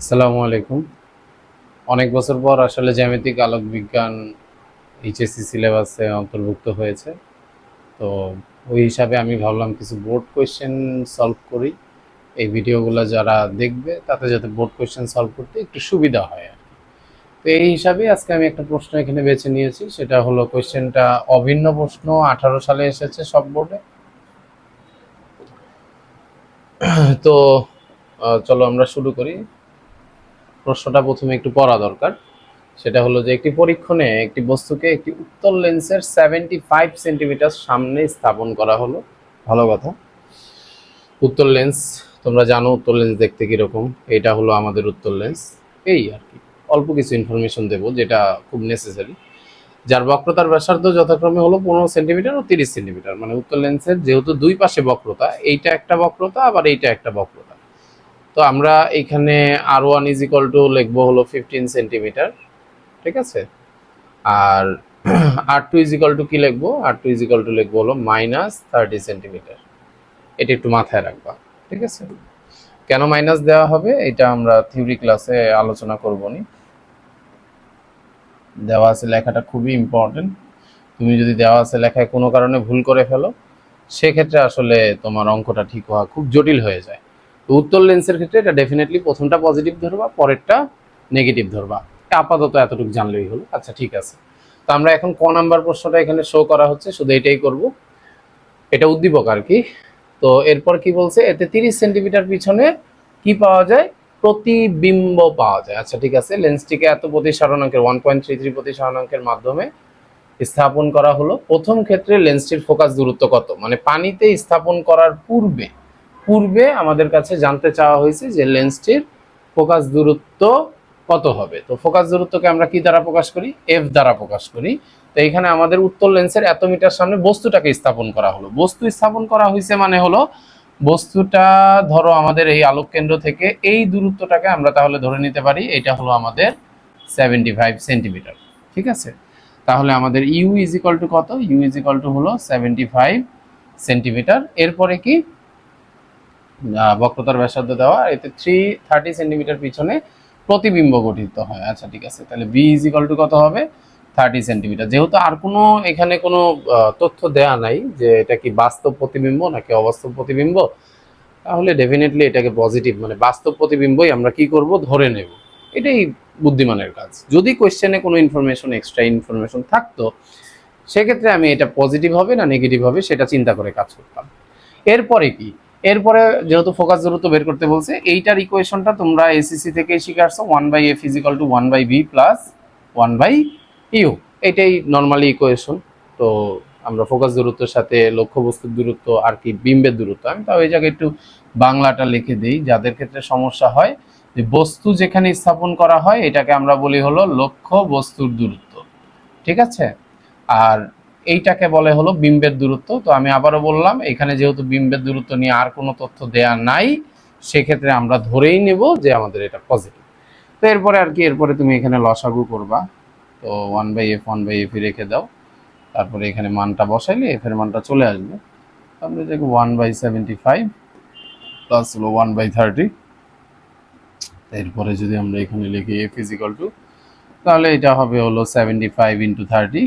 আসসালামু আলাইকুম। অনেক বছর পর আসলে জ্যামিতিক আলোক বিজ্ঞান এইচএসসি সিলেবাসে অন্তর্ভুক্ত হয়েছে। তো ওই হিসাবে আমি ভাবলাম কিছু বোর্ড কোয়েশ্চেন সলভ করি। এই ভিডিওগুলো যারা দেখবে, তাতে যাতে বোর্ড কোয়েশ্চেন সলভ করতে একটু সুবিধা হয় আর তো এই হিসাবে আজকে আমি একটা প্রশ্ন এখানে বেছে নিয়েছি। সেটা হলো কোয়েশ্চেনটা অভিন্ন প্রশ্ন, আঠারো সালে এসেছে সব বোর্ডে তো চলো আমরা শুরু করি। প্রশ্নটা প্রথমে একটু পড়া দরকার। সেটা হলো যে একটি পরীক্ষণে একটি বস্তুকে একটি উত্তল লেন্সের সেভেন্টি ফাইভ সেন্টিমিটার সামনে স্থাপন করা হলো। ভালো কথা। উত্তল লেন্স তোমরা জানো উত্তল লেন্স দেখতে কীরকম? এটা হলো আমাদের উত্তল লেন্স। এই আর কি। অল্প কিছু ইনফরমেশন দেবো যেটা খুব নেসেসারি যার বক্রতার ব্যাসার্ধ যথাক্রমে হলো পনেরো সেন্টিমিটার ও তিরিশ সেন্টিমিটার মানে উত্তল লেন্সের যেহেতু দুই পাশে বক্রতা এইটা একটা বক্রতা আবার এইটা একটা বক্রতা। তো আমরা এখানে R one is equal to লিখব হলো ফিফটিন সেন্টিমিটার ঠিক আছে? আর R two is equal to কি লিখব? R two is equal to লিখব হলো মাইনাস থার্টি সেন্টিমিটার এটা একটু মাথায় রাখবা, ঠিক আছে? কেন মাইনাস দেওয়া হবে? এটা আমরা থিওরি ক্লাসে আলোচনা করব নি। দেওয়া আছে লেখাটা খুবই ইম্পর্টেন্ট তুমি যদি দেওয়া আছে লেখায় কোনো কারণে ভুল করে ফেলো, সেক্ষেত্রে আসলে তোমার অঙ্কটা ঠিক হওয়া খুব জটিল হয়ে যায়। তো উত্তর লেন্সের ক্ষেত্রে এটা ডেফিনেটলি প্রথমটা পজিটিভ ধরবা, পরেরটা নেগেটিভ ধরবা। আপাতত এতটুকু জানলেই হলো। আচ্ছা ঠিক আছে। তো আমরা এখন ক নাম্বার প্রশ্নটা এখানে শো করা হচ্ছে, শুধু এটাই করব। এটা উদ্দীপক আর কি। তো এরপর কি বলছে? এতে তিরিশ সেন্টিমিটার পিছনে কি পাওয়া যায়? প্রতিবিম্ব পাওয়া যায়। আচ্ছা ঠিক আছে। লেন্সটিকে এত প্রতিসারণাঙ্কের ওয়ান পয়েন্ট থ্রি থ্রি প্রতিসারণাঙ্কের মাধ্যমে স্থাপন করা হলো। প্রথম ক্ষেত্রে লেন্সটির ফোকাস দূরত্ব কত? মানে পানিতে স্থাপন করার পূর্বে পূর্বে আমাদের কাছে জানতে চাওয়া হয়েছে যে লেন্সটির ফোকাস দূরত্ব কত হবে। তো ফোকাস দূরত্বকে আমরা কি দ্বারা প্রকাশ করি? এফ দ্বারা প্রকাশ করি। তো এখানে আমাদের উত্তর লেন্সের এত মিটার সামনে বস্তুটাকে স্থাপন করা হলো। বস্তু স্থাপন করা হয়েছে মানে হলো, বস্তুটা ধরো আমাদের এই আলোক কেন্দ্র থেকে এই দূরত্বটাকে আমরা তাহলে ধরে নিতে পারি, এটা হলো আমাদের সেভেন্টি ফাইভ সেন্টিমিটার ঠিক আছে? তাহলে আমাদের ইউ ইজ ইকাল টু কত? ইউ ইজ ইকাল টু হলো সেভেন্টি ফাইভ সেন্টিমিটার এরপরে কি? বক্রতার ব্যাসার্ধ দেওয়া, এতে থ্রি থার্টি সেন্টিমিটার পিছনে প্রতিবিম্ব গঠিত হয়। আচ্ছা ঠিক আছে, তাহলে বি ইজ ইকাল টু কত হবে? থার্টি সেন্টিমিটার যেহেতু আর কোনো এখানে কোনো তথ্য দেয়া নাই যে এটা কি বাস্তব প্রতিবিম্ব নাকি অবাস্তব প্রতিবিম্ব, তাহলে ডেফিনেটলি এটাকে পজিটিভ মানে বাস্তব প্রতিবিম্বই আমরা কি করব? ধরে নেব। এটাই বুদ্ধিমানের কাজ। যদি কোয়েশ্চেনে কোনো ইনফরমেশন এক্সট্রা ইনফরমেশন থাকতো, সেক্ষেত্রে আমি এটা পজিটিভ হবে না নেগেটিভ হবে, সেটা চিন্তা করে কাজ করতাম। এরপরে কি? এরপরে যেহেতু ফোকাস দূরত্ব বের করতে বলছে, এইটার ইকুয়েশনটা তোমরা এসিসি থেকে শিখে আসছো one by A physical two one by B plus one by U এটাই নর্মালি ইকুয়েশন তো আমরা ফোকাস দূরত্বের সাথে লক্ষ্যবস্তুর দূরত্ব আর কি বিম্বের দূরত্ব, আমি তাও এই জায়গায় একটু বাংলাটা লিখে দিই। যাদের ক্ষেত্রে সমস্যা হয়, যে বস্তু যেখানে স্থাপন করা হয়, এটাকে আমরা বলি হলো লক্ষ্য বস্তুর দূরত্ব। ঠিক আছে? আর এইটাকে বলে হলো বিম্বের দূরত্ব। তো আমি আবারও বললাম, এখানে যেহেতু বিম্বের দূরত্ব নিয়ে আর কোনো তথ্য দেয়া নাই, সেক্ষেত্রে আমরা ধরেই নেব যে আমাদের এটা পজিটিভ তো এরপরে আর কি, এরপরে তুমি এখানে লসাগু করবা। তো one by F one by F রেখে দাও। তারপরে এখানে মানটা বসাইলে এফের মানটা চলে আসবে। আমরা দেখো one by seventy five plus হলো ওয়ান বাই থার্টি এরপরে যদি আমরা এখানে লিখি এ ফিজিক্যাল টু তাহলে এটা হবে হলো সেভেন্টি ফাইভ ইন্টু থার্টি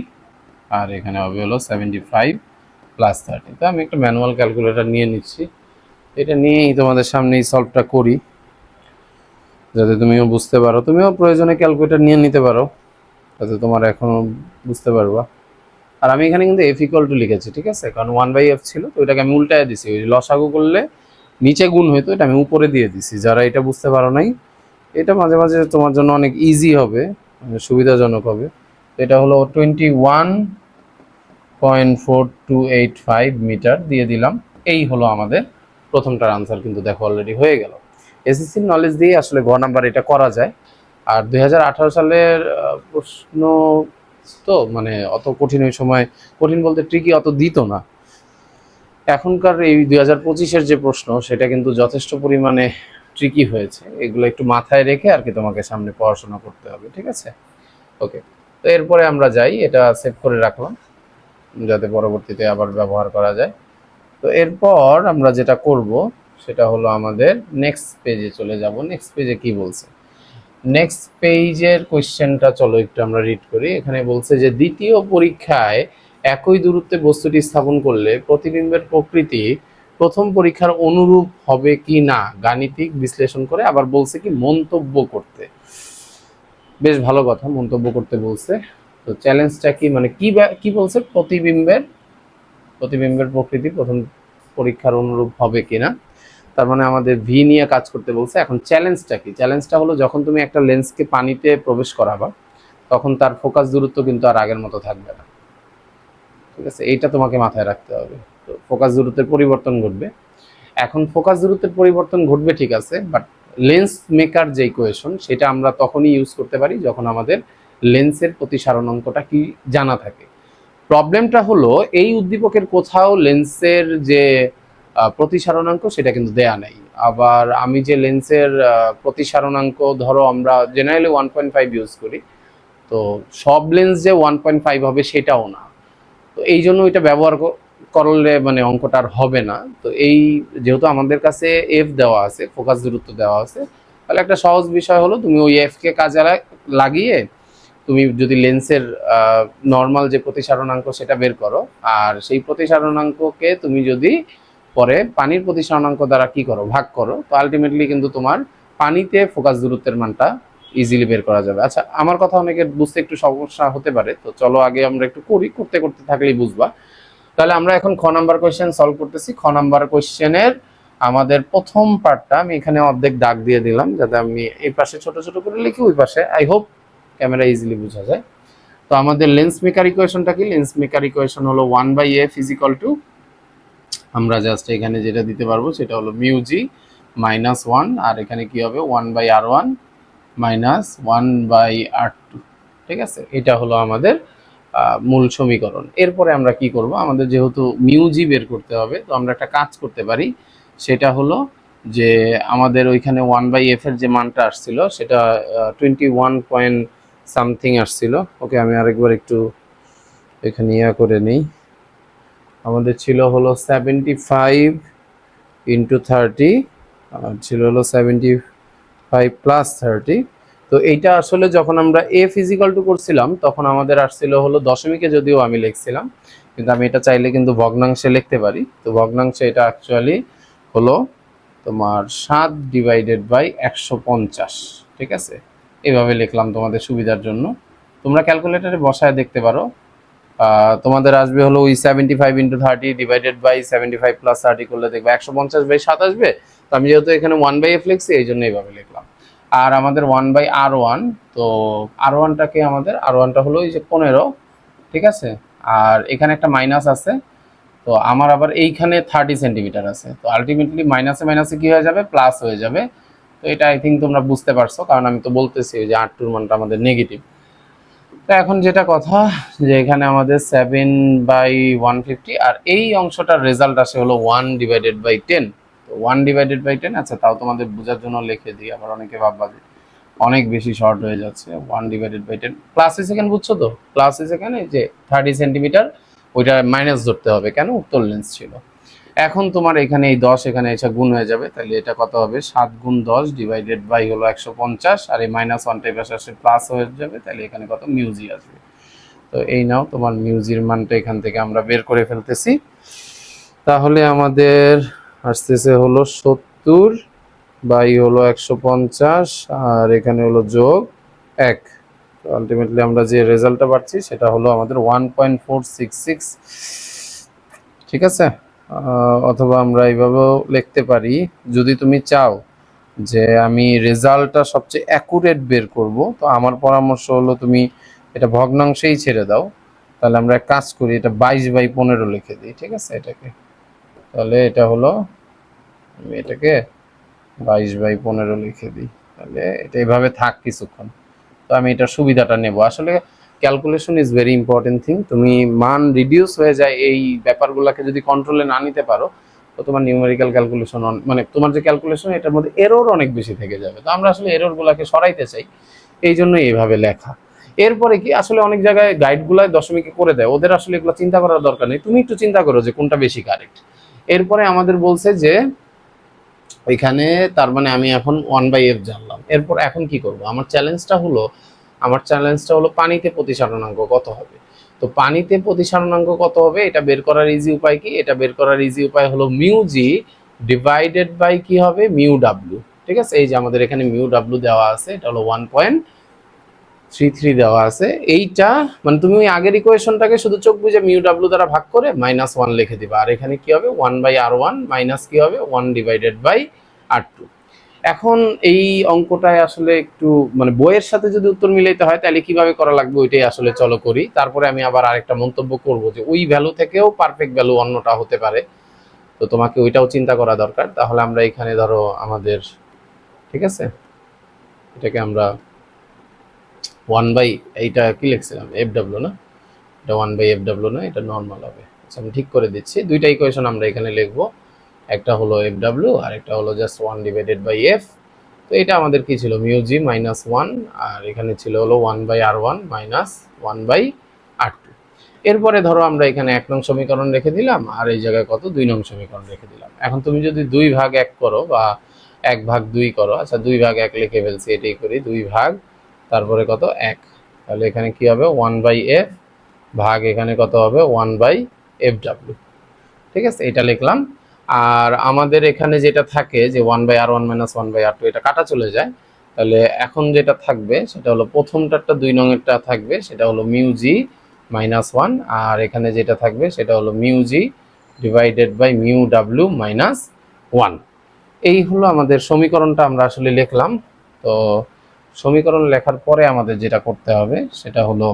আর এখানে হবে হলো সেভেন্টি ফাইভ প্লাস থার্টি তো আমি একটা ম্যানুয়াল ক্যালকুলেটর নিয়ে নিচ্ছি। এটা নিয়েই তোমাদের সামনে এই সলভটা করি। যাতে তুমিও বুঝতে পারো। তুমিও প্রয়োজনে ক্যালকুলেটর নিয়ে নিতে পারো। যাতে তোমার এখনও বুঝতে পারবা। আর আমি এখানে কিন্তু এফ ইকুয়াল টু লিখেছি, ঠিক আছে? কারণ ওয়ান বাই এফ ছিল, তো ওইটাকে আমি উল্টায় দিছি। ওই লসাগু করলে নিচে গুণ হইতো এটা আমি উপরে দিয়ে দিছি। যারা এটা বুঝতে পারো নাই, এটা মাঝে মাঝে তোমার জন্য অনেক ইজি হবে মানে সুবিধাজনক হবে। এটা হলো twenty one point four two eight five metre দিয়ে দিলাম। এই হলো আমাদের প্রথমটার আনসার কিন্তু দেখো অলরেডি হয়ে গেল। এসএসসির নলেজ দিয়ে আসলে ঘ নাম্বার এটা করা যায়। আর দু হাজার আঠারো সালের প্রশ্ন তো মানে অত কঠিন ওই সময়, কঠিন বলতে ট্রিকি অত দিত না। এখনকার এই দুই হাজার পঁচিশের যে প্রশ্ন, সেটা কিন্তু যথেষ্ট পরিমাণে ট্রিকি হয়েছে। এগুলো একটু মাথায় রেখে আর কি তোমাকে সামনে পড়াশোনা করতে হবে, ঠিক আছে? ওকে তো এরপরে আমরা যাই, এটা সেভ করে রাখলাম, যাতে পরবর্তীতে আবার ব্যবহার করা যায়। তো এরপর আমরা যেটা করব, সেটা হলো আমাদের নেক্সট পেজে চলে যাব। নেক্সট পেজে কি বলছে? নেক্সট পেজের কোয়েশ্চেনটা চলো একটু আমরা রিড করি। এখানে বলছে যে, দ্বিতীয় পরীক্ষায় একই দূরত্বে বস্তুটি স্থাপন করলে প্রতিবিম্বের প্রকৃতি প্রথম পরীক্ষার অনুরূপ হবে কি না? গাণিতিক বিশ্লেষণ করে আবার বলছে কি, মন্তব্য করতে। বেশ ভালো কথা মন্তব্য করতে বলছে। তো চ্যালেঞ্জটা কি? মানে কি কি বলছে? প্রতিবিম্বের প্রতিবিম্বের প্রকৃতি প্রথম পরীক্ষার অনুরূপ হবে কিনা? তার মানে আমাদের ভি নিয়ে কাজ করতে বলছে। এখন চ্যালেঞ্জটা কি? চ্যালেঞ্জটা হলো যখন তুমি একটা লেন্সকে পানিতে প্রবেশ করাবা, তখন তার ফোকাস দূরত্ব কিন্তু আর আগের মতো থাকবে না। ঠিক আছে? এইটা তোমাকে মাথায় রাখতে হবে। তো ফোকাস দূরত্বের পরিবর্তন ঘটবে। এখন ফোকাস দূরত্বের পরিবর্তন ঘটবে ঠিক আছে বাট লেন্স মেকার যে ইকুয়েশন সেটা আমরা তখনই ইউজ করতে পারি যখন আমাদের লেন্সের প্রতিসারণ অঙ্কটা কি জানা থাকে। প্রবলেমটা হলো, এই উদ্দীপকের কোথাও লেন্সের যে প্রতিসারণাঙ্ক সেটা কিন্তু দেয়া নেই। আবার আমি যে লেন্সের প্রতিসারণাঙ্ক ধরো আমরা generally one point five use করি, তো সব লেন্স যে ওয়ান পয়েন্ট ফাইভ হবে সেটাও না। তো এই জন্য এটা ব্যবহার করলে মানে অঙ্কটা আর হবে না। তো এই যেহেতু আমাদের কাছে এফ দেওয়া আছে ফোকাস দূরত্ব দেওয়া আছে, তাহলে একটা সহজ বিষয় হলো তুমি ওই এফ কে কাজে লাগিয়ে তুমি যদি লেন্সের নর্মাল যে প্রতিসারণাঙ্ক সেটা বের করো, আর সেই প্রতিসারণাঙ্ককে তুমি যদি পরে পানির প্রতিসারণাঙ্ক দ্বারা কি করো, ভাগ করো, তো আলটিমেটলি কিন্তু তোমার পানিতে ফোকাস দূরত্বের মানটা ইজিলি বের করা যাবে। আচ্ছা আমার কথা অনেকের বুঝতে একটু সমস্যা হতে পারে, তো চলো আগে আমরা একটু করি, করতে করতে থাকলেই বুঝবা। তাহলে আমরা এখন খ নাম্বার কোয়েশ্চেন সলভ করতেছি। খ নাম্বার কোয়েশ্চেনের আমাদের প্রথম পার্টটা আমি এখানে অর্ধেক দাগ দিয়ে দিলাম, যাতে আমি এই পাশে ছোট ছোট করে লিখি, ওই পাশে। আই হোপ ক্যামেরা ইজিলি বোঝা যায়। তো আমাদের লেন্স মেকার ইকুয়েশনটা কি? লেন্স মেকার ইকুয়েশন হলো one by A physical two আমরা জাস্ট এখানে যেটা দিতে পারব সেটা হলো মিউজি মাইনাস ওয়ান আর এখানে কি হবে? One by R one minus one by R two ঠিক আছে? এটা হলো আমাদের মূল সমীকরণ। এরপরে আমরা কি করব? আমাদের যেহেতু মিউজি বের করতে হবে, তো আমরা একটা কাজ করতে পারি। সেটা হলো যে আমাদের ওইখানে ওয়ান বাই এফ এর যে মানটা আসছিল, সেটা টোয়েন্টি ওয়ান পয়েন্ট সামথিং আসছিল। ওকে, আমি আরেকবার একটু এখানে ইয়া করে নিই। আমাদের ছিল হলো সেভেন্টি ফাইভ ইন্টু থার্টি ছিল হলো সেভেন্টি ফাইভ প্লাস থার্টি তো এইটা আসলে যখন আমরা এ ফিজিক্যাল টু করছিলাম, তখন আমাদের আসছিল হলো দশমিকে যদিও আমি লিখছিলাম, কিন্তু আমি এটা চাইলে কিন্তু ভগ্নাংশে লিখতে পারি। তো ভগ্নাংশে এটা অ্যাকচুয়ালি হলো তোমার সাত ডিভাইডেড বাই একশো পঞ্চাশ, ঠিক আছে? এইভাবে লিখলাম তোমাদের সুবিধার জন্য। তোমরা ক্যালকুলেটারে বসায় দেখতে পারো। তোমাদের আসবে হলো ওই seventy five into thirty divided by seventy five plus thirty করলে দেখবে একশো পঞ্চাশ বাই সাত আসবে। তো আমি যেহেতু এখানে ওয়ান বাই এফ লিখছি, এই জন্য এইভাবে লিখলাম। আর আমাদের ওয়ান বাই আর ওয়ান তো আর ওয়ানটাকে আমাদের আর ওয়ানটা হলো এই যে পনেরো, ঠিক আছে? আর এখানে একটা মাইনাস আছে, তো আমার আবার এইখানে থার্টি সেন্টিমিটার আছে। তো আলটিমেটলি মাইনাসে মাইনাসে কি হয়ে যাবে? প্লাস হয়ে যাবে। তো এটা আই থিঙ্ক তোমরা বুঝতে পারছ, কারণ আমি তো বলতেছি যে আট টুর মানটা আমাদের নেগেটিভ তো এখন যেটা কথা, যে এখানে আমাদের সেভেন বাই ওয়ান ফিফটি আর এই অংশটার রেজাল্ট আসে হলো ওয়ান ডিভাইডেড বাই টেন তো ওয়ান ডিভাইডেড বাই টেন আচ্ছা তাও তোমাদের বোঝার জন্য লিখে দিই, আবার অনেকে ভাববা যে অনেক বেশি শর্ট হয়ে যাচ্ছে one divided by ten plus second বুঝছ তো? প্লাস সেকেন্ড যে থার্টি সেন্টিমিটার ওইটা মাইনাস ধরতে হবে। কেন? উত্তর লেন্স ছিল। এখন তোমার এখানে এই দশ, এখানে এসে গুণ হয়ে যাবে। তাহলে এটা কত হবে? সাত গুণ দশ ডিভাইডেড বাই হলো একশো পঞ্চাশ, আর এই মাইনাস ওয়ান টাইপ আসে প্লাস হয়ে যাবে। তাহলে এখানে কত? মিউজি আসবে। তো এই নাও, তোমার মিউজির মানটা এখান থেকে আমরা বের করে ফেলতেছি। তাহলে আমাদের আসতেছে হলো সত্তর, বাই হলো একশো পঞ্চাশ, আর এখানে হলো যোগ এক। আলটিমেটলি আমরা যে রেজাল্টটা পাচ্ছি সেটা হলো আমাদের one point four six six ঠিক আছে? অথবা আমরা এইভাবেও লিখতে পারি, যদি তুমি চাও যে আমি রেজাল্টটা সবচেয়ে অ্যাকুরেট বের করব, তো আমার পরামর্শ হলো তুমি এটা ভগ্নাংশেই ছেড়ে দাও। তাহলে আমরা কাজ করি, এটা বাইশ বাই পনেরো লিখে দিই, ঠিক আছে? এটাকে তাহলে এটা হলো, আমি এটাকে বাইশ বাই পনেরো লিখে দিই। তাহলে এটা এভাবে থাক কিছুক্ষণ। তো আমি এটার সুবিধাটা নেব। আসলে calculation is very important thing তুমি মান রিডিউস হয়ে যায় এই ব্যাপারগুলোকে যদি কন্ট্রোলে না নিতে পারো, তো তোমার নিউমেরিক্যাল ক্যালকুলেশন মানে তোমার যে ক্যালকুলেশন এটার মধ্যে এরোর অনেক বেশি থেকে যাবে। তো আমরা আসলে এরোরগুলোকে সরাইতে চাই। এই জন্য এইভাবে লেখা। এরপরে কি, আসলে অনেক জায়গায় গাইডগুলায় দশমিকে করে দেয়। ওদের আসলে এগুলো চিন্তা করার দরকার নেই। তুমি একটু চিন্তা করো যে কোনটা বেশি কারেক্ট এরপরে আমাদের বলছে যে এখানে তার মানে আমি এখন ওয়ান বাই এফ জানলাম। এরপর এখন কি করব? আমার চ্যালেঞ্জটা হলো, আমার চ্যালেঞ্জটা হলো পানিতে প্রতিসারণাঙ্ক কত হবে? তো পানিতে প্রতিসারণাঙ্ক কত হবে? এটা বের করার ইজি উপায় কি? এটা বের করার ইজি উপায় হলো মিউ জি ডিভাইডেড বাই কি হবে? মিউ ডাব্লিউ ঠিক আছে? এই যে আমাদের এখানে মিউ ডাব্লিউ দেওয়া আছে, এটা হলো ওয়ান পয়েন্ট থ্রি থ্রি দেওয়া আছে। এইটা মানে তুমি ওই আগের ইকুয়েশনটাকে শুধু চোখ বুঝে মিউ ডাব্লু দ্বারা ভাগ করে মাইনাস ওয়ান লিখে দিবা। আর এখানে কি হবে? One by R one minus কি হবে? One divided by R two এখন এই অঙ্কটায় আসলে একটু মানে বইয়ের সাথে যদি উত্তর মিলাইতে হয়, তাহলে কীভাবে করা লাগবে ওইটাই আসলে চলো করি। তারপরে আমি আবার আরেকটা মন্তব্য করব যে ওই ভ্যালু থেকেও পারফেক্ট ভ্যালু অন্যটা হতে পারে। তো তোমাকে ওইটাও চিন্তা করা দরকার। তাহলে আমরা এখানে ধরো আমাদের, ঠিক আছে? এটাকে আমরা ওয়ান বাই এইটা কি লিখছিলাম? এফ ডাব্লিউ না? এটা ওয়ান বাই এফ ডাব্লিউ না, এটা নর্মাল হবে। আচ্ছা আমি ঠিক করে দিচ্ছি। দুইটা ইকুয়েশন আমরা এখানে লিখব। একটা হলো এফ ডাব্লিউ আর একটা হলো just one divided by F তো এটা আমাদের কি ছিল? মিউজি মাইনাস ওয়ান আর এখানে ছিল হলো one by R one minus one by R two এরপরে ধরো আমরা এখানে এক নং সমীকরণ রেখে দিলাম আর এই জায়গায় কত? দুই নং সমীকরণ রেখে দিলাম। এখন তুমি যদি দুই ভাগ এক করো বা এক ভাগ দুই করো আচ্ছা দুই ভাগ এক লিখে ফেলছি, এটাই করি, দুই ভাগ তারপরে কত? এক। তাহলে এখানে কি হবে? ওয়ান বাই এফ ভাগ এখানে কত হবে? One by F W. ঠিক আছে? এটা লিখলাম। আর আমাদের এখানে যেটা থাকে যে one by R one minus one by R two, এটা কাটা চলে যায়। তাহলে এখন যেটা থাকবে, সেটা হলো প্রথমটারটা দুই নঙেরটা থাকবে, সেটা হলো মিউজি মাইনাস ওয়ান। আর এখানে যেটা থাকবে, সেটা হলো mu g divided by mu W minus one. এই হলো আমাদের সমীকরণটা আমরা আসলে লিখলাম। তো সমীকরণ লেখার পরে আমাদের যেটা করতে হবে, সেটা হলো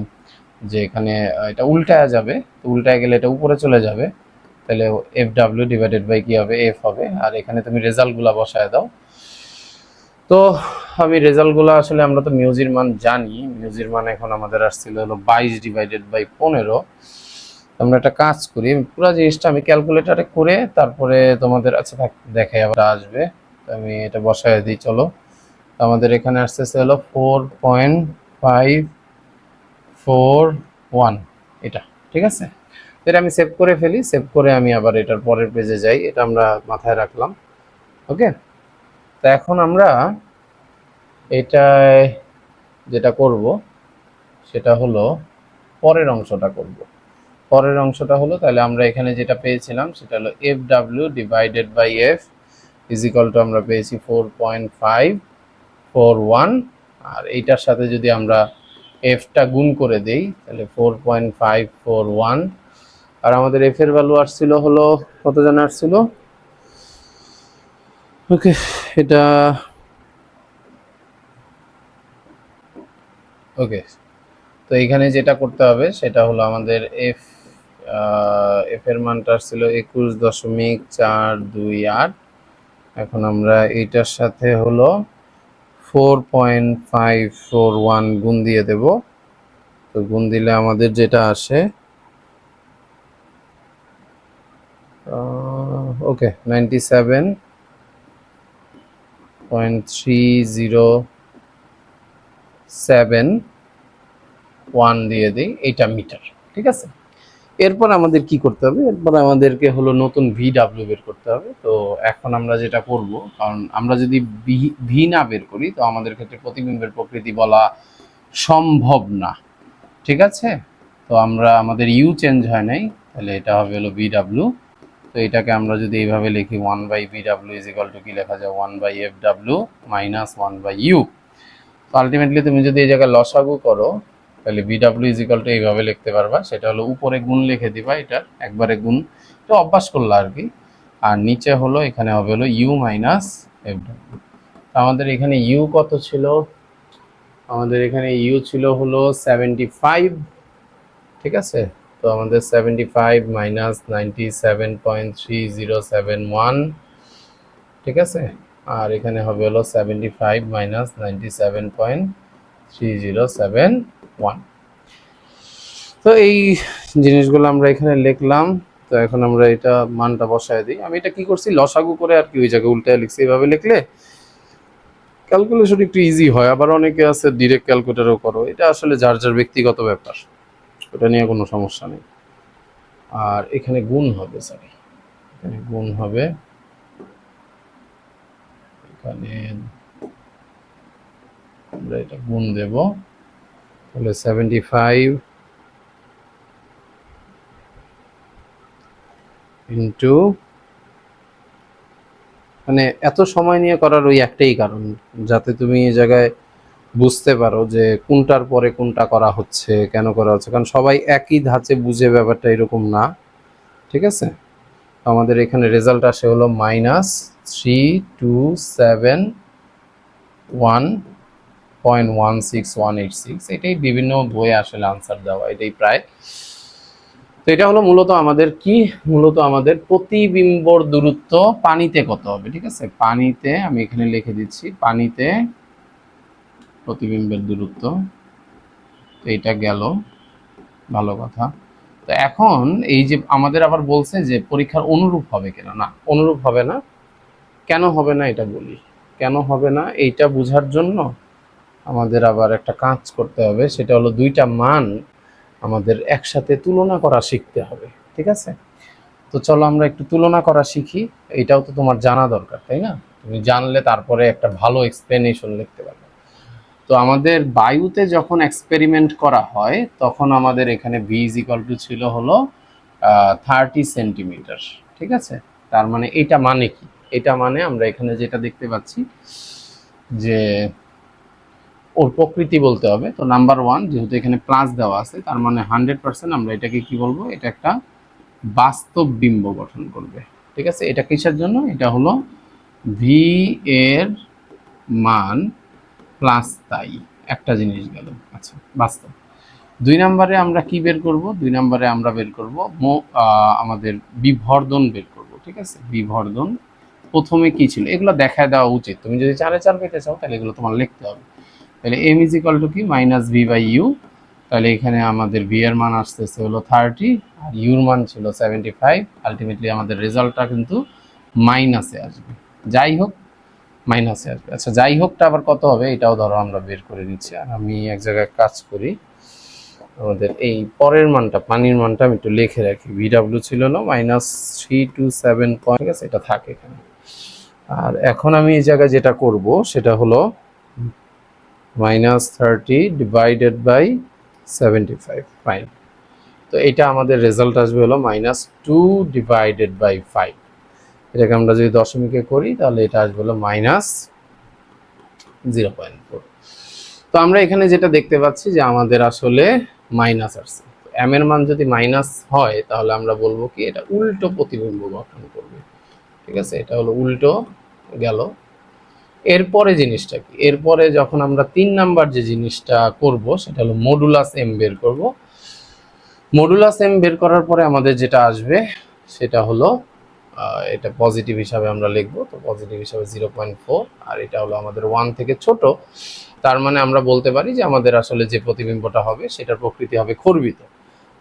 যে এখানে এটা উল্টায়া যাবে। তো উল্টায় গেলে এটা উপরে চলে যাবে। তাহলে এফ ডাব্লিউ ডিভাইডেড বাই কি হবে? এফ হবে। আর এখানে তুমি রেজাল্টগুলো বসায় দাও। তো আমি রেজাল্টগুলো আসলে আমরা তো মিউজির মান জানি। মিউজির মান এখন আমাদের আসছিল হলো বাইশ ডিভাইডেড বাই পনেরো। আমরা একটা কাজ করি। পুরো জিনিসটা আমি ক্যালকুলেটারে করে তারপরে তোমাদের আচ্ছা দেখে আবার আসবে। আমি এটা বসায় দিই, চলো। আমাদের এখানে আসতেছে হলো four point five four one এটা, ঠিক আছে? এটা আমি সেভ করে ফেলি সেভ করে আমি আবার এটার পরের পেজে যাই, এটা আমরা মাথায় রাখলাম ওকে তো এখন আমরা এটায় যেটা করব, সেটা হলো পরের অংশটা করব। পরের অংশটা হলো, তাহলে আমরা এখানে যেটা পেয়েছিলাম, সেটা হলো F W divided by F is equal to আমরা পেয়েছি four point five four one আর এইটার সাথে যদি আমরা এফটা গুণ করে দেই, তাহলে four point five four one আর আমাদের এফ এর ভ্যালু আসছিল হলো, কত জানা আসছিল? ওকে এটা ওকে তো এখানে যেটা করতে হবে, সেটা হলো আমাদের এফ এফ এর মানটা আসছিল একুশ দশমিক চার দুই আট। এখন আমরা এইটার সাথে হলো four point five four one গুণ দিয়ে দেব। তো গুণ দিলে আমাদের যেটা আসে okay ninety seven point three zero seven one দিয়ে দিই, এইটা মিটার ঠিক আছে? এরপর আমাদের কি করতে হবে? এরপর আমাদেরকে হলো নতুন ভি ডাব্লিউ বের করতে হবে। তো এখন আমরা যেটা করব, কারণ আমরা যদি ভি না বের করি, তো আমাদের ক্ষেত্রে প্রতিবিম্বের প্রকৃতি বলা সম্ভব না। ঠিক আছে? তো আমরা, আমাদের ইউ চেঞ্জ হয় নাই, তাহলে এটা হবে হলো বি ডাব্লিউ তো এটাকে আমরা যদি এইভাবে লিখি one by B W is equal to কি লেখা যায়? One by F W minus one by U তো আলটিমেটলি তুমি যদি এই জায়গায় লসাগু করো তাহলে B W is equal to এইভাবে লিখতে পারবা। সেটা হলো উপরে গুণ লিখে দিবা এটা, একবারে গুণ। তো অভ্যাস করল আর কি। আর নিচে হলো, এখানে হবে হলো ইউ মাইনাস এফ আমাদের এখানে ইউ কত ছিল? আমাদের এখানে ইউ ছিল হলো সেভেন্টি ফাইভ ঠিক আছে? তো আমাদের seventy five minus ninety seven point three zero seven one ঠিক আছে? আর এখানে হবে হলো seventy five minus ninety seven point three zero seven one তো এই জিনিসগুলো আমরা এখানে লিখলাম। তো এখন আমরা এটা মানটা বসায় দিই। আমি এটা কি করছি? লসাগু করে আর কি ওই জায়গায় উল্টায় লিখছি। এইভাবে লিখলে ক্যালকুলেশন একটু ইজি হয়। আবার অনেকে আছে ডিরেক্ট ক্যালকুলেটারও করো। এটা আসলে যার যার ব্যক্তিগত ব্যাপার। ওটা নিয়ে কোনো সমস্যা নেই। আর এখানে গুণ হবে সরি এখানে গুণ হবে। এখানে আমরা এটা গুণ দেব। তাহলে সেভেন্টি ফাইভ ইন্টু মানে এত সময় নিয়ে করার ওই একটাই কারণ, যাতে তুমি এই জায়গায় বুঝতে পারো যে কোনটার পরে কোনটা করা হচ্ছে, কেন করা হচ্ছে। কারণ সবাই একই ধাঁচে বুঝে ব্যাপারটা এরকম না, ঠিক আছে? আমাদের এখানে রেজাল্ট আসে হলো minus three two seven one point one six one eight six এটাই বিভিন্ন বইয়ে আসলে আনসার দেওয়া, এটাই প্রায়। তো এটা হলো মূলত আমাদের কি? মূলত আমাদের প্রতিবিম্বর দূরত্ব পানিতে কত হবে, ঠিক আছে? পানিতে, আমি এখানে লিখে দিচ্ছি, পানিতে প্রতিবিম্বের দূরত্ব, তো এটা গেল, ভালো কথা। তো এখন এই যে আমাদের আবার বলছে যে পরীক্ষার অনুরূপ হবে কিনা? না, অনুরূপ হবে না। কেন হবে না এটা বলি। কেন হবে না? এইটা বোঝার জন্য আমাদের আবার একটা কাজ করতে হবে, সেটা হলো দুইটা মান আমাদের একসাথে তুলনা করা শিখতে হবে, ঠিক আছে? তো চলো আমরা একটু তুলনা করা শিখি, এটাও তো তোমার জানা দরকার, তাই না? তুমি জানলে তারপরে একটা ভালো এক্সপ্লেনেশন লিখতে পারবে। তো আমাদের বায়ুতে যখন এক্সপেরিমেন্ট করা হয়, তখন আমাদের এখানে ভি ইজ ইকাল টু ছিল হলো থার্টি সেন্টিমিটার ঠিক আছে? তার মানে এটা মানে কি? এটা মানে আমরা এখানে যেটা দেখতে পাচ্ছি যে ওর প্রকৃতি বলতে হবে। তো নাম্বার ওয়ান যেহেতু এখানে প্লাস দেওয়া আছে, তার মানে হান্ড্রেড পার্সেন্ট আমরা এটাকে কি বলব? এটা একটা বাস্তব বিম্ব গঠন করবে। ঠিক আছে? এটা কিসের জন্য? এটা হলো ভি এর মান প্লাস তাই। একটা জিনিস গেল। আচ্ছা বাস্তব। দুই নম্বরে আমরা কি বের করব? দুই নম্বরে আমরা বের করব আমাদের বিভর্দন বের করব। ঠিক আছে? বিভর্দন প্রথমে কি ছিল? এগুলো দেখায় দেওয়া উচিত। তুমি যদি চারে চার পেতে চাও, তাহলে এগুলো তোমার লিখতে হবে। তাহলে এম ইজ ইকাল টু কি? মাইনাস ভি বাই ইউ তাহলে এখানে আমাদের ভি এর মান আসতেছে হলো থার্টি আর ইউর মান ছিল সেভেন্টি ফাইভ আলটিমেটলি আমাদের রেজাল্টটা কিন্তু মাইনাসে আসবে। যাই হোক মাইনাসে আসবে। আচ্ছা যাই হোকটা আবার কত হবে? এটাও ধরো আমরা বের করে নিচ্ছি। আর আমি এক জায়গায় কাজ করি। আমাদের এই পরের মানটা, পানির মানটা আমি একটু লিখে রাখি। ভিডাব্লিউ ছিল না minus three two seven point ঠিক আছে? এটা থাকে এখানে। আর এখন আমি এই জায়গায় যেটা করব, সেটা হলো minus thirty divided by seventy five five তো এটা আমাদের রেজাল্ট আসবে হলো minus two divided by five এটাকে আমরা যদি দশমিকে করি, তাহলে এটা আসবে হলো মাইনাস জিরো পয়েন্ট ফোর তো আমরা এখানে যেটা দেখতে পাচ্ছি যে আমাদের আসলে মাইনাস আসছে। এম এর মান যদি মাইনাস হয়, তাহলে আমরা বলব কি, এটা উল্টো প্রতিবিম্ব গঠন করবে। ঠিক আছে? এটা হলো উল্টো গেল। এরপরে জিনিসটা কি? এরপরে যখন আমরা তিন নাম্বার যে জিনিসটা করব, সেটা হলো মডুলাস এম বের করব। মডুলাস এম বের করার পরে আমাদের যেটা আসবে, সেটা হলো এটা পজিটিভ হিসাবে আমরা লিখব, তো পজিটিভ হিসাবে জিরো পয়েন্ট ফোর আর এটা হলো আমাদের ওয়ান থেকে ছোট। তার মানে আমরা বলতে পারি যে আমাদের আসলে যে প্রতিবিম্বটা হবে, সেটার প্রকৃতি হবে খর্বিত।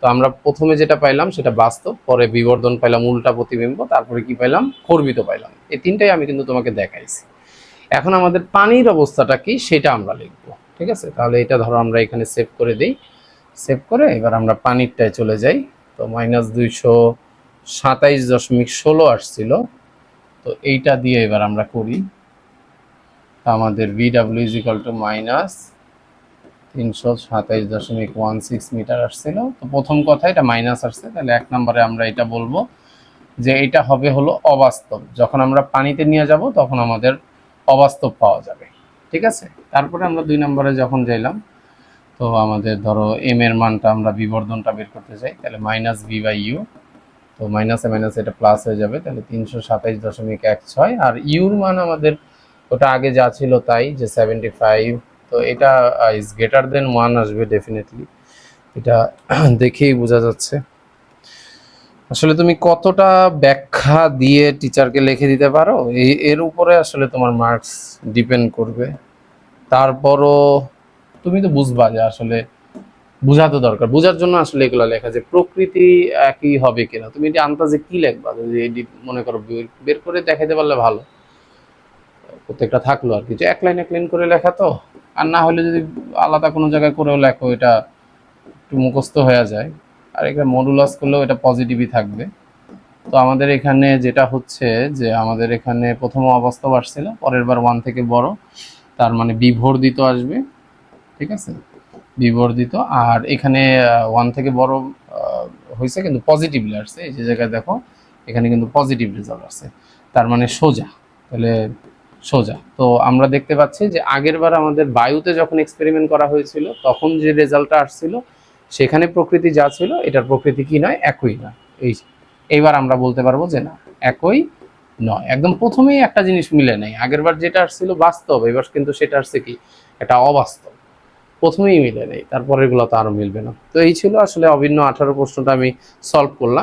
তো আমরা প্রথমে যেটা পাইলাম, সেটা বাস্তব, পরে বিবর্ধন পাইলাম উল্টা প্রতিবিম্ব, তারপরে কি পাইলাম? খর্বিত পাইলাম। এই তিনটাই আমি কিন্তু তোমাকে দেখাইছি। এখন আমাদের পানির অবস্থাটা কি সেটা আমরা লিখব, ঠিক আছে? তাহলে এটা ধরো আমরা এখানে সেভ করে দিই। সেভ করে এবার আমরা পানিরটায় চলে যাই। তো মাইনাস দুইশো সাতাইশ দশমিক ষোলো আসছিল। তো এইটা দিয়ে এবার আমরা করি। আমাদের V W is equal to minus তিনশো সাতাইশ দশমিক ওয়ান সিক্স মিটার আসছিল। তো প্রথম কথা, এটা মাইনাস আসছে। তাহলে এক নম্বরে আমরা এটা বলব যে এটা হবে হলো অবাস্তব। যখন আমরা পানিতে নিয়ে যাব, তখন আমাদের অবাস্তব পাওয়া যাবে। ঠিক আছে? তারপরে আমরা দুই নম্বরে যখন যাইলাম, তো আমাদের ধরো এম এর মানটা আমরা বিবর্ধনটা বের করতে চাই, তাহলে মাইনাস ভি বাই ইউ তো মাইনাসে মাইনাসে এটা প্লাস হয়ে যাবে, তাহলে তিনশো সাতাইশ দশমিক এক ছয়, আর ইউর মান আমাদের ওটা আগে যা ছিল তাই, যে সেভেন্টি ফাইভ তো এটা ইজ গ্রেটার দেন ওয়ান আসবে ডেফিনেটলি এটা দেখেই বোঝা যাচ্ছে। আসলে তুমি কতটা ব্যাখ্যা দিয়ে টিচারকে লিখে দিতে পারো? এই এর উপরে আসলে তোমার মার্কস ডিপেন্ড করবে। তারপরও তুমি তো বুঝবা যে আসলে বোঝা তো দরকার। বোঝার জন্য আসলে এগুলো লেখা যে প্রকৃতি একই হবে কিনা। তুমি এটি আন্দাজে কি লেখবা? যদি এটি মনে করো বের- করে দেখাতে পারলে ভালো। প্রত্যেকটা থাকল আর কিছু এক লাইন এক লাইন করে লেখা তো। আর না হলে যদি আলাদা কোনো জায়গায় করেও লেখো, এটা একটু মুখস্থ হয়ে যায়। আর এখানে মডুলাস করলেও এটা পজিটিভই থাকবে। তো আমাদের এখানে যেটা হচ্ছে যে আমাদের এখানে প্রথম অবাস্তব আসছিল, পরের বার ওয়ান থেকে বড়, তার মানে বিভর্দিত আসবে, ঠিক আছে? বিবর্ধিত, আর এখানে ওয়ান থেকে বড় হয়েছে কিন্তু পজিটিভলি আসছে। এই যে জায়গায় দেখো, এখানে কিন্তু পজিটিভ রেজাল্ট আসছে। তার মানে সোজা, তাহলে সোজা। তো আমরা দেখতে পাচ্ছি যে আগের বার আমাদের বায়ুতে যখন এক্সপেরিমেন্ট করা হয়েছিল, তখন যে রেজাল্টটা আসছিল সেখানে প্রকৃতি যা ছিল, এটার প্রকৃতি কি নয়, একই নয়। এই এইবার আমরা বলতে পারব যে না, একই নয়। একদম প্রথমেই একটা জিনিস মিলে নেই। আগেরবার যেটা আসছিল বাস্তব, এবার কিন্তু সেটা আসছে কি? এটা অবাস্তব। প্রথমেই মিলে নেই তারপরেরগুলো তো আরও মিলবে না। তো এই ছিল আসলে অভিন্ন আঠারো প্রশ্নটা আমি সলভ করলাম।